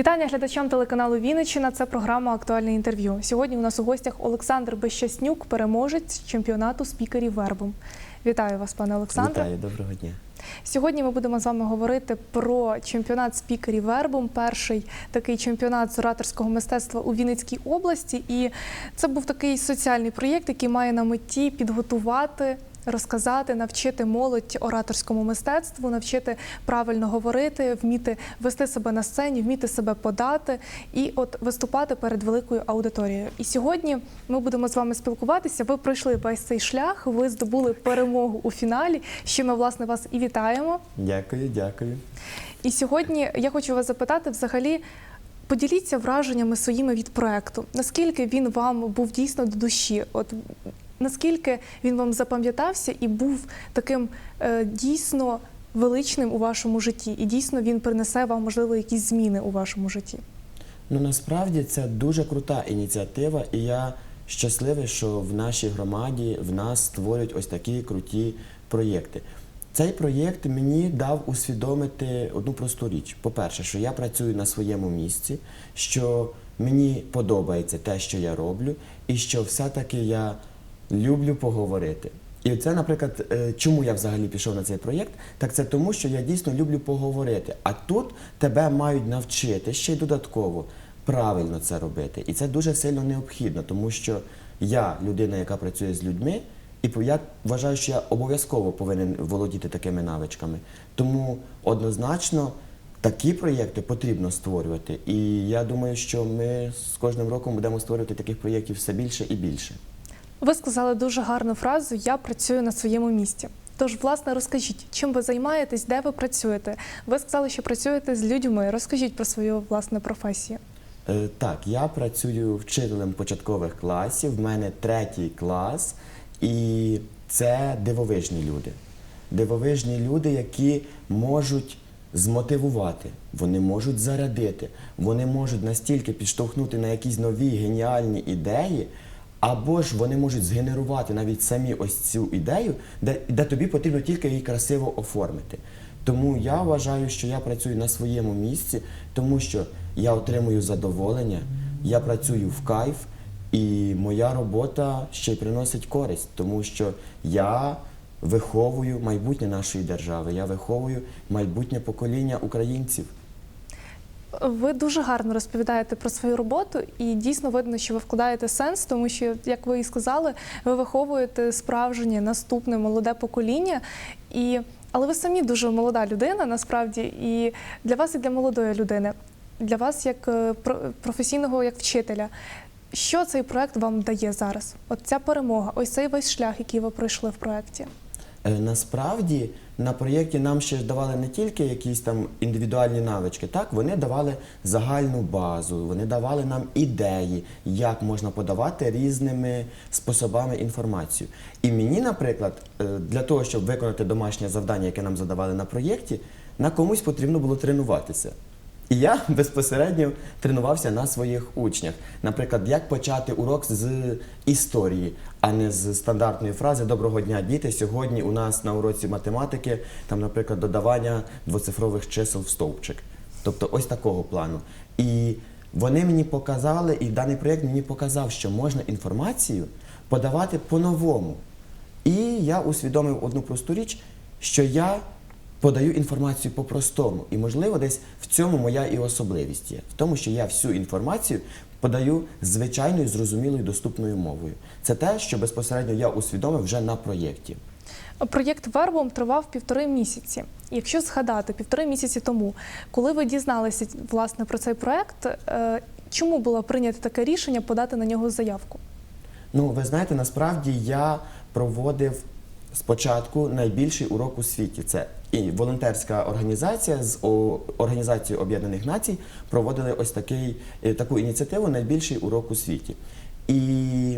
Вітання глядачам телеканалу Вінниччина. Це програма Актуальне інтерв'ю. Сьогодні у нас у гостях Олександр Безщаснюк, переможець чемпіонату спікерів Вербом. Вітаю вас, пане Олександре. Вітаю, доброго дня. Сьогодні ми будемо з вами говорити про чемпіонат спікерів Вербом, перший такий чемпіонат з ораторського мистецтва у Вінницькій області. І це був такий соціальний проєкт, який має на меті підготувати. Розказати, навчити молодь ораторському мистецтву, навчити правильно говорити, вміти вести себе на сцені, вміти себе подати і от виступати перед великою аудиторією. І сьогодні ми будемо з вами спілкуватися. Ви пройшли весь цей шлях, ви здобули перемогу у фіналі. Що ми власне вас і вітаємо. Дякую, дякую. І сьогодні я хочу вас запитати взагалі. Поділіться враженнями своїми від проекту. Наскільки він вам був дійсно до душі? От наскільки він вам запам'ятався і був таким е, дійсно величним у вашому житті, і дійсно він принесе вам, можливо, якісь зміни у вашому житті? Ну насправді це дуже крута ініціатива, і я щасливий, що в нашій громаді в нас створюють ось такі круті проєкти. Цей проєкт мені дав усвідомити одну просту річ. По-перше, що я працюю на своєму місці, що мені подобається те, що я роблю, і що все-таки я люблю поговорити. І це, наприклад, е, чому я взагалі пішов на цей проєкт, так це тому, що я дійсно люблю поговорити. А тут тебе мають навчити ще й додатково правильно це робити. І це дуже сильно необхідно, тому що я людина, яка працює з людьми, і я вважаю, що я обов'язково повинен володіти такими навичками. Тому однозначно такі проєкти потрібно створювати. І я думаю, що ми з кожним роком будемо створювати таких проєктів все більше і більше. Ви сказали дуже гарну фразу Я працюю на своєму місці. Тож, власне, розкажіть, чим ви займаєтесь, де ви працюєте? Ви сказали, що працюєте з людьми. Розкажіть про свою власне професію. Е, Так, я працюю вчителем початкових класів. В мене третій клас, і це дивовижні люди. Дивовижні люди, які можуть змотивувати, вони можуть зарядити, вони можуть настільки підштовхнути на якісь нові геніальні ідеї, або ж вони можуть згенерувати навіть самі ось цю ідею, де, де тобі потрібно тільки її красиво оформити. Тому я вважаю, що я працюю на своєму місці, тому що я отримую задоволення, я працюю в кайф, і моя робота ще й приносить користь, тому що я виховую майбутнє нашої держави, я виховую майбутнє покоління українців. Ви дуже гарно розповідаєте про свою роботу, і дійсно видно, що ви вкладаєте сенс, тому що, як ви і сказали, ви виховуєте справжнє наступне молоде покоління. І... Але ви самі дуже молода людина, насправді, і для вас, і для молодої людини, для вас, як е, про- професійного, як вчителя. Що цей проект вам дає зараз? От ця перемога, ось цей весь шлях, який ви пройшли в проекті. Е, Насправді на проєкті нам ще давали не тільки якісь там індивідуальні навички, так вони давали загальну базу, вони давали нам ідеї, як можна подавати різними способами інформацію. І мені, наприклад, е, для того, щоб виконати домашнє завдання, яке нам задавали на проєкті, на комусь потрібно було тренуватися. І я безпосередньо тренувався на своїх учнях. Наприклад, як почати урок з історії, а не з стандартної фрази Доброго дня, діти. Сьогодні у нас на уроці математики, там, наприклад, додавання двоцифрових чисел в стовпчик. Тобто ось такого плану. І вони мені показали, і даний проєкт мені показав, що можна інформацію подавати по-новому. І я усвідомив одну просту річ, що я подаю інформацію по-простому. І, можливо, десь в цьому моя і особливість є. В тому, що я всю інформацію подаю звичайною, зрозумілою, доступною мовою. Це те, що безпосередньо я усвідомив вже на проєкті. Проєкт Вербом тривав півтори місяці. Якщо згадати півтори місяці тому, коли ви дізналися власне про цей проєкт, е, чому було прийнято таке рішення подати на нього заявку? Ну, ви знаєте, насправді я проводив спочатку найбільший урок у світі. Це і волонтерська організація з Організацією Об'єднаних Націй проводили ось такий, е, таку ініціативу Найбільший урок у світі. І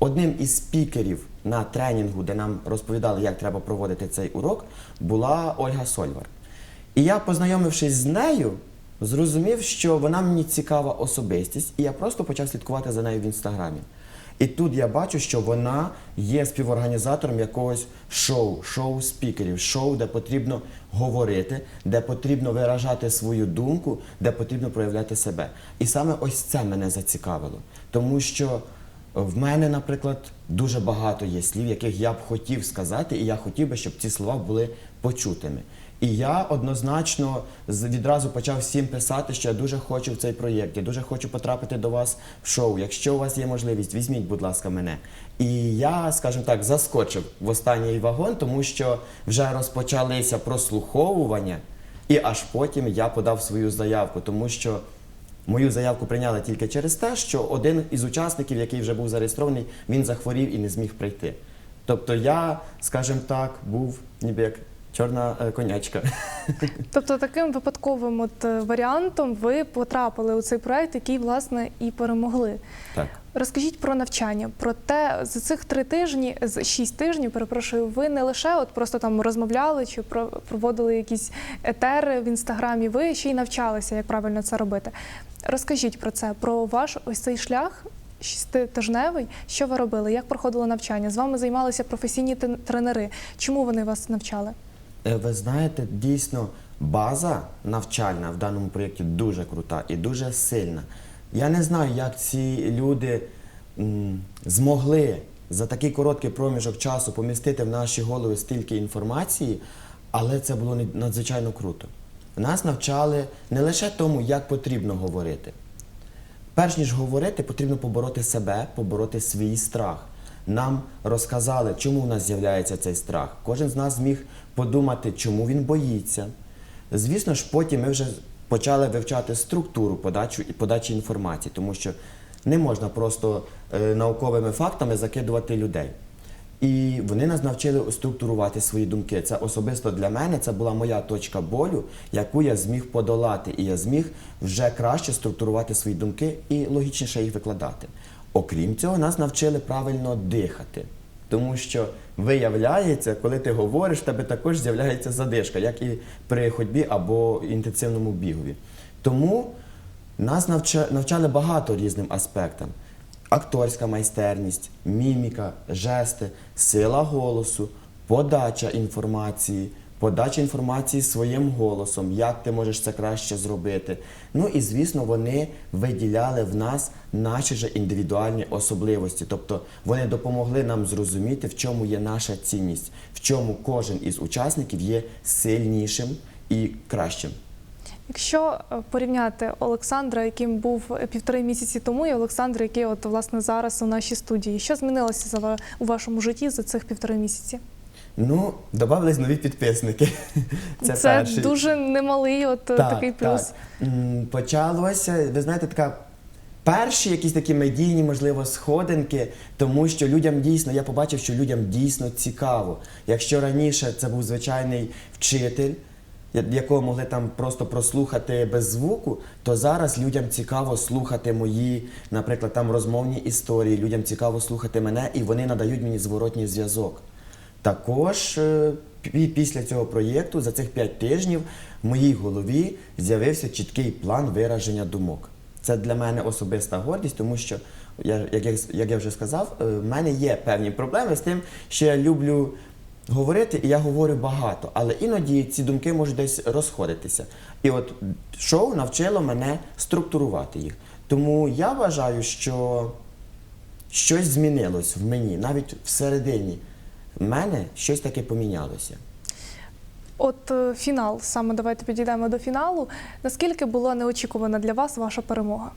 одним із спікерів на тренінгу, де нам розповідали, як треба проводити цей урок, була Ольга Сольвар. І я, познайомившись з нею, зрозумів, що вона мені цікава особистість, і я просто почав слідкувати за нею в інстаграмі. І тут я бачу, що вона є співорганізатором якогось шоу, шоу спікерів, шоу, де потрібно говорити, де потрібно виражати свою думку, де потрібно проявляти себе. І саме ось це мене зацікавило, тому що в мене, наприклад, дуже багато є слів, яких я б хотів сказати, і я хотів би, щоб ці слова були почутими. І я однозначно відразу почав всім писати, що я дуже хочу в цей проєкт, я дуже хочу потрапити до вас в шоу. Якщо у вас є можливість, візьміть, будь ласка, мене. І я, скажімо так, заскочив в останній вагон, тому що вже розпочалися прослуховування, і аж потім я подав свою заявку, тому що Мою заявку прийняли тільки через те, що один із учасників, який вже був зареєстрований, він захворів і не зміг прийти. Тобто я, скажімо так, був ніби як чорна е, конячка. Тобто таким випадковим от е, варіантом ви потрапили у цей проект, який власне і перемогли. Так. Розкажіть про навчання, про те, за цих три тижні, з шість тижнів, перепрошую, ви не лише от просто там розмовляли чи про- проводили якісь етери в інстаграмі, ви ще й навчалися, як правильно це робити. Розкажіть про це, про ваш ось цей шлях шіститижневий. Що ви робили? Як проходило навчання? З вами займалися професійні тен- тренери. Чому вони вас навчали? Е, Ви знаєте, дійсно, база навчальна в даному проєкті дуже крута і дуже сильна. Я не знаю, як ці люди змогли за такий короткий проміжок часу помістити в наші голови стільки інформації, але це було надзвичайно круто. Нас навчали не лише тому, як потрібно говорити. Перш ніж говорити, потрібно побороти себе, побороти свій страх. Нам розказали, чому в нас з'являється цей страх. Кожен з нас зміг подумати, чому він боїться. Звісно ж, потім ми вже почали вивчати структуру подачу, подачі інформації, тому що не можна просто е, науковими фактами закидувати людей. І вони нас навчили структурувати свої думки. Це особисто для мене це була моя точка болю, яку я зміг подолати, і я зміг вже краще структурувати свої думки і логічніше їх викладати. Окрім цього, нас навчили правильно дихати. Тому що виявляється, коли ти говориш, в тебе також з'являється задишка, як і при ходьбі або інтенсивному бігові. Тому нас навчали багато різним аспектам: акторська майстерність, міміка, жести, сила голосу, подача інформації, подача інформації своїм голосом, як ти можеш це краще зробити. Ну і звісно, вони виділяли в нас наші же індивідуальні особливості. Тобто вони допомогли нам зрозуміти, в чому є наша цінність, в чому кожен із учасників є сильнішим і кращим. Якщо е, порівняти Олександра, яким був півтори місяці тому, і Олександра, який от власне зараз у нашій студії, що змінилося за у вашому житті за цих півтори місяці? Ну, додавались нові підписники. Це, перший. дуже немалий, от е, такий плюс. Так. Почалося, ви знаєте, така. Перші якісь такі медійні, можливо, сходинки, тому що людям дійсно, я побачив, що людям дійсно цікаво. Якщо раніше це був звичайний вчитель, якого могли там просто прослухати без звуку, то зараз людям цікаво слухати мої, наприклад, там розмовні історії, людям цікаво слухати мене, і вони надають мені зворотній зв'язок. Також е, після цього проєкту за цих 5 тижнів в моїй голові з'явився чіткий план вираження думок. Це для мене особиста гордість, тому що, я, як, я, як я вже сказав, е, в мене є певні проблеми з тим, що я люблю говорити, і я говорю багато, але іноді ці думки можуть десь розходитися. І от шоу навчило мене структурувати їх. Тому я вважаю, що щось змінилось в мені, навіть всередині мене щось таке помінялося. От е, фінал, саме давайте підійдемо до фіналу. Наскільки була неочікувана для вас ваша перемога?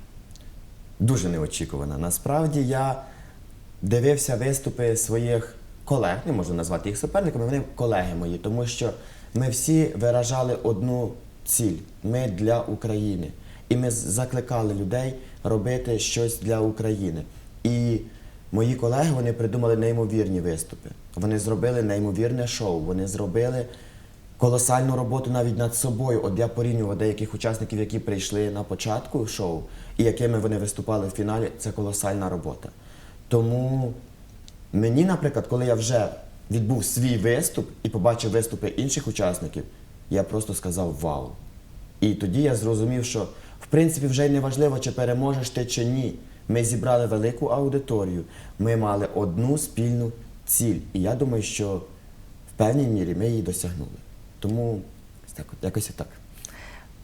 Дуже неочікувана. Насправді я дивився виступи своїх колег, не можу назвати їх суперниками, вони колеги мої, тому що ми всі виражали одну ціль. Ми для України. І ми закликали людей робити щось для України. І мої колеги вони придумали неймовірні виступи. Вони зробили неймовірне шоу. Вони зробили колосальну роботу навіть над собою. От я порівнював деяких учасників, які прийшли на початку шоу, і якими вони виступали в фіналі. Це колосальна робота. Тому мені, наприклад, коли я вже відбув свій виступ і побачив виступи інших учасників, я просто сказав вау. І тоді я зрозумів, що в принципі вже й не важливо, чи переможеш ти чи ні. Ми зібрали велику аудиторію. Ми мали одну спільну ціль. І я думаю, що в певній мірі ми її досягнули. Тому так, от, якось так.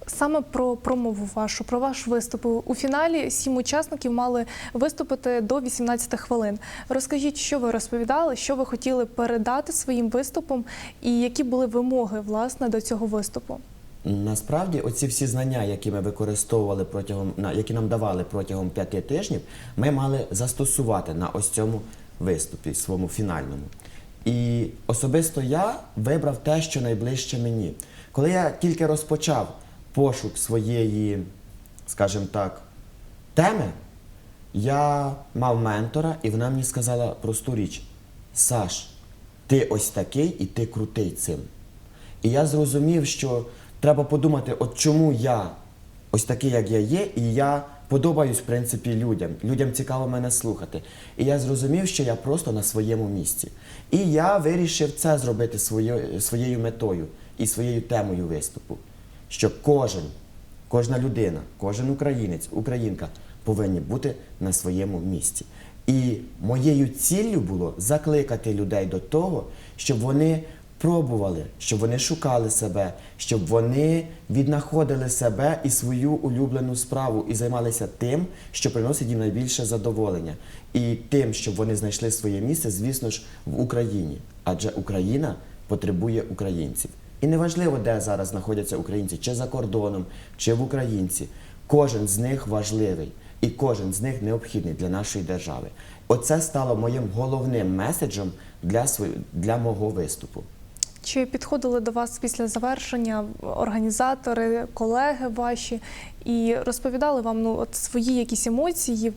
Саме про промову вашу, про ваш виступ. У фіналі сім учасників мали виступити до 18 хвилин. Розкажіть, що ви розповідали, що ви хотіли передати своїм виступом, і які були вимоги власне до цього виступу. Насправді, оці всі знання, які ми використовували протягом які нам давали протягом п'яти тижнів, ми мали застосувати на ось цьому виступі, своєму фінальному. І особисто я вибрав те, що найближче мені. Коли я тільки розпочав пошук своєї, скажімо так, теми, я мав ментора, і вона мені сказала просту річ: Саш, ти ось такий і ти крутий цим. І я зрозумів, що треба подумати, от чому я ось такий, як я є, і я подобаюсь, в принципі, людям. Людям цікаво мене слухати. І я зрозумів, що я просто на своєму місці. І я вирішив це зробити своєю, своєю метою і своєю темою виступу. Що кожен, кожна людина, кожен українець, українка повинні бути на своєму місці. І моєю ціллю було закликати людей до того, щоб вони пробували, щоб вони шукали себе, щоб вони віднаходили себе і свою улюблену справу і займалися тим, що приносить їм найбільше задоволення, і тим, щоб вони знайшли своє місце, звісно ж, в Україні. Адже Україна потребує українців. І неважливо, де зараз знаходяться українці, чи за кордоном, чи в Українці. Кожен з них важливий і кожен з них необхідний для нашої держави. Оце стало моїм головним меседжем для, свою, для мого виступу. Чи підходили до вас після завершення організатори, колеги ваші і розповідали вам ну от свої якісь емоції,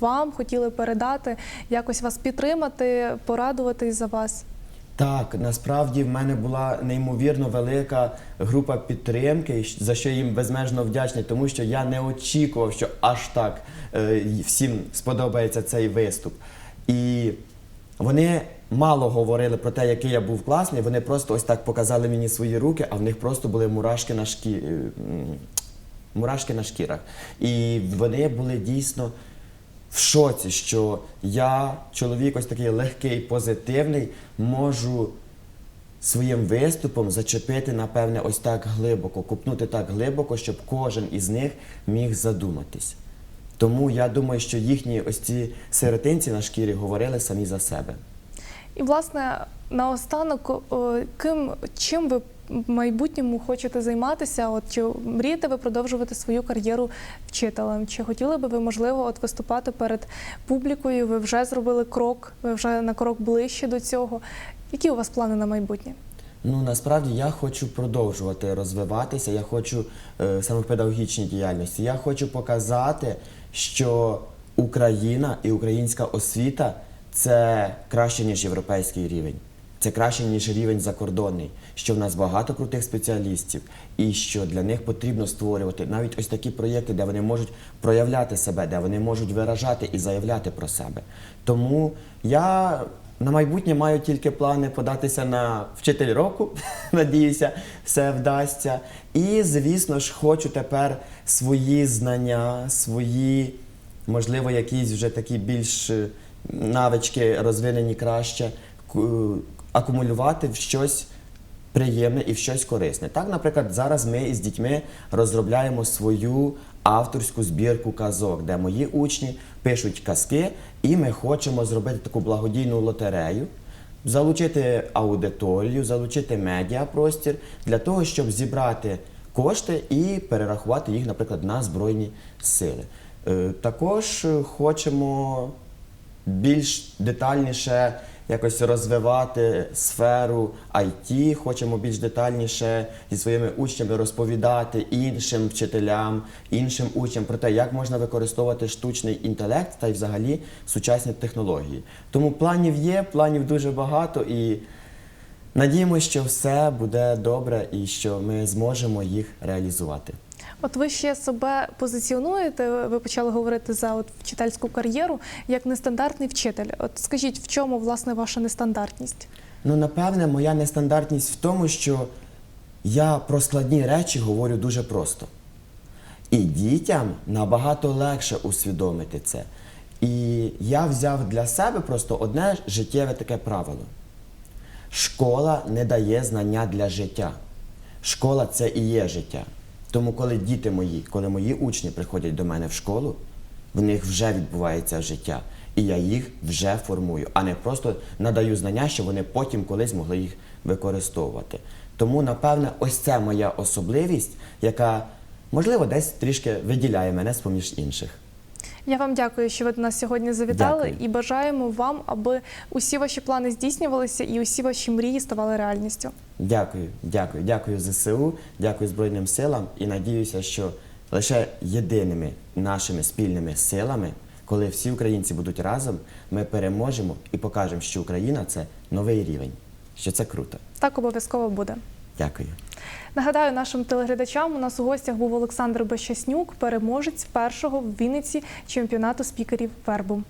вам хотіли передати, якось вас підтримати, порадувати за вас? Так, насправді в мене була неймовірно велика група підтримки, за що їм безмежно вдячний, тому що я не очікував, що аж так е, всім сподобається цей виступ. І вони мало говорили про те, який я був класний. Вони просто ось так показали мені свої руки, а в них просто були мурашки на шкі... е, мурашки на шкірах. І вони були дійсно в шоці, що я, чоловік ось такий легкий, позитивний, можу своїм виступом зачепити, напевне, ось так глибоко, купнути так глибоко, щоб кожен із них міг задуматись. Тому я думаю, що їхні ось ці сиротинці на шкірі говорили самі за себе. І власне наостанок, ким чим ви в майбутньому хочете займатися? От чи мрієте ви продовжувати свою кар'єру вчителем? Чи хотіли би ви можливо от виступати перед публікою? Ви вже зробили крок, ви вже на крок ближче до цього. Які у вас плани на майбутнє? Ну насправді я хочу продовжувати розвиватися. Я хочу е, саме в педагогічній діяльності. Я хочу показати, що Україна і українська освіта це краще ніж європейський рівень. Це краще ніж рівень закордонний, що в нас багато крутих спеціалістів, і що для них потрібно створювати навіть ось такі проєкти, де вони можуть проявляти себе, де вони можуть виражати і заявляти про себе. Тому я на майбутнє маю тільки плани податися на вчитель року. Надіюся, все вдасться. І, звісно ж, хочу тепер свої знання, свої, можливо, якісь вже такі більш е, навички розвинені краще, акумулювати в щось приємне і в щось корисне. Так, наприклад, зараз ми із дітьми розробляємо свою авторську збірку казок, де мої учні пишуть казки, і ми хочемо зробити таку благодійну лотерею. Залучити аудиторію, залучити медіапростір для того, щоб зібрати кошти і перерахувати їх, наприклад, на Збройні сили. Е, Також е, хочемо більш детальніше якось розвивати сферу IT, хочемо більш детальніше зі своїми учнями розповідати іншим вчителям, іншим учням про те, як можна використовувати штучний інтелект та й взагалі сучасні технології. Тому планів є, планів дуже багато і надіємося, що все буде добре і що ми зможемо їх реалізувати. От ви ще себе позиціонуєте. Ви почали говорити за от вчительську кар'єру як нестандартний вчитель. От скажіть, в чому власне ваша нестандартність? Ну, напевне, моя нестандартність в тому, що я про складні речі говорю дуже просто. І дітям набагато легше усвідомити це. І я взяв для себе просто одне життєве таке правило. Школа не дає знання для життя. Школа це і є життя. Тому, коли діти мої, коли мої учні приходять до мене в школу, в них вже відбувається життя. І я їх вже формую, а не просто надаю знання, що вони потім колись могли їх використовувати. Тому, напевне, ось це моя особливість, яка, можливо, десь трішки виділяє мене з поміж інших. Я вам дякую, що ви до нас сьогодні завітали, Дякую. і бажаємо вам, аби усі ваші плани здійснювалися і усі ваші мрії ставали реальністю. Дякую, дякую, дякую ЗСУ, дякую Збройним силам і надіюся, що лише єдиними нашими спільними силами, коли всі українці будуть разом, ми переможемо і покажемо, що Україна це новий рівень, що це круто. Так обов'язково буде. Дякую. Нагадаю нашим телеглядачам, у нас у гостях був Олександр Бещаснюк, переможець першого в Вінниці чемпіонату спікерів Вербу.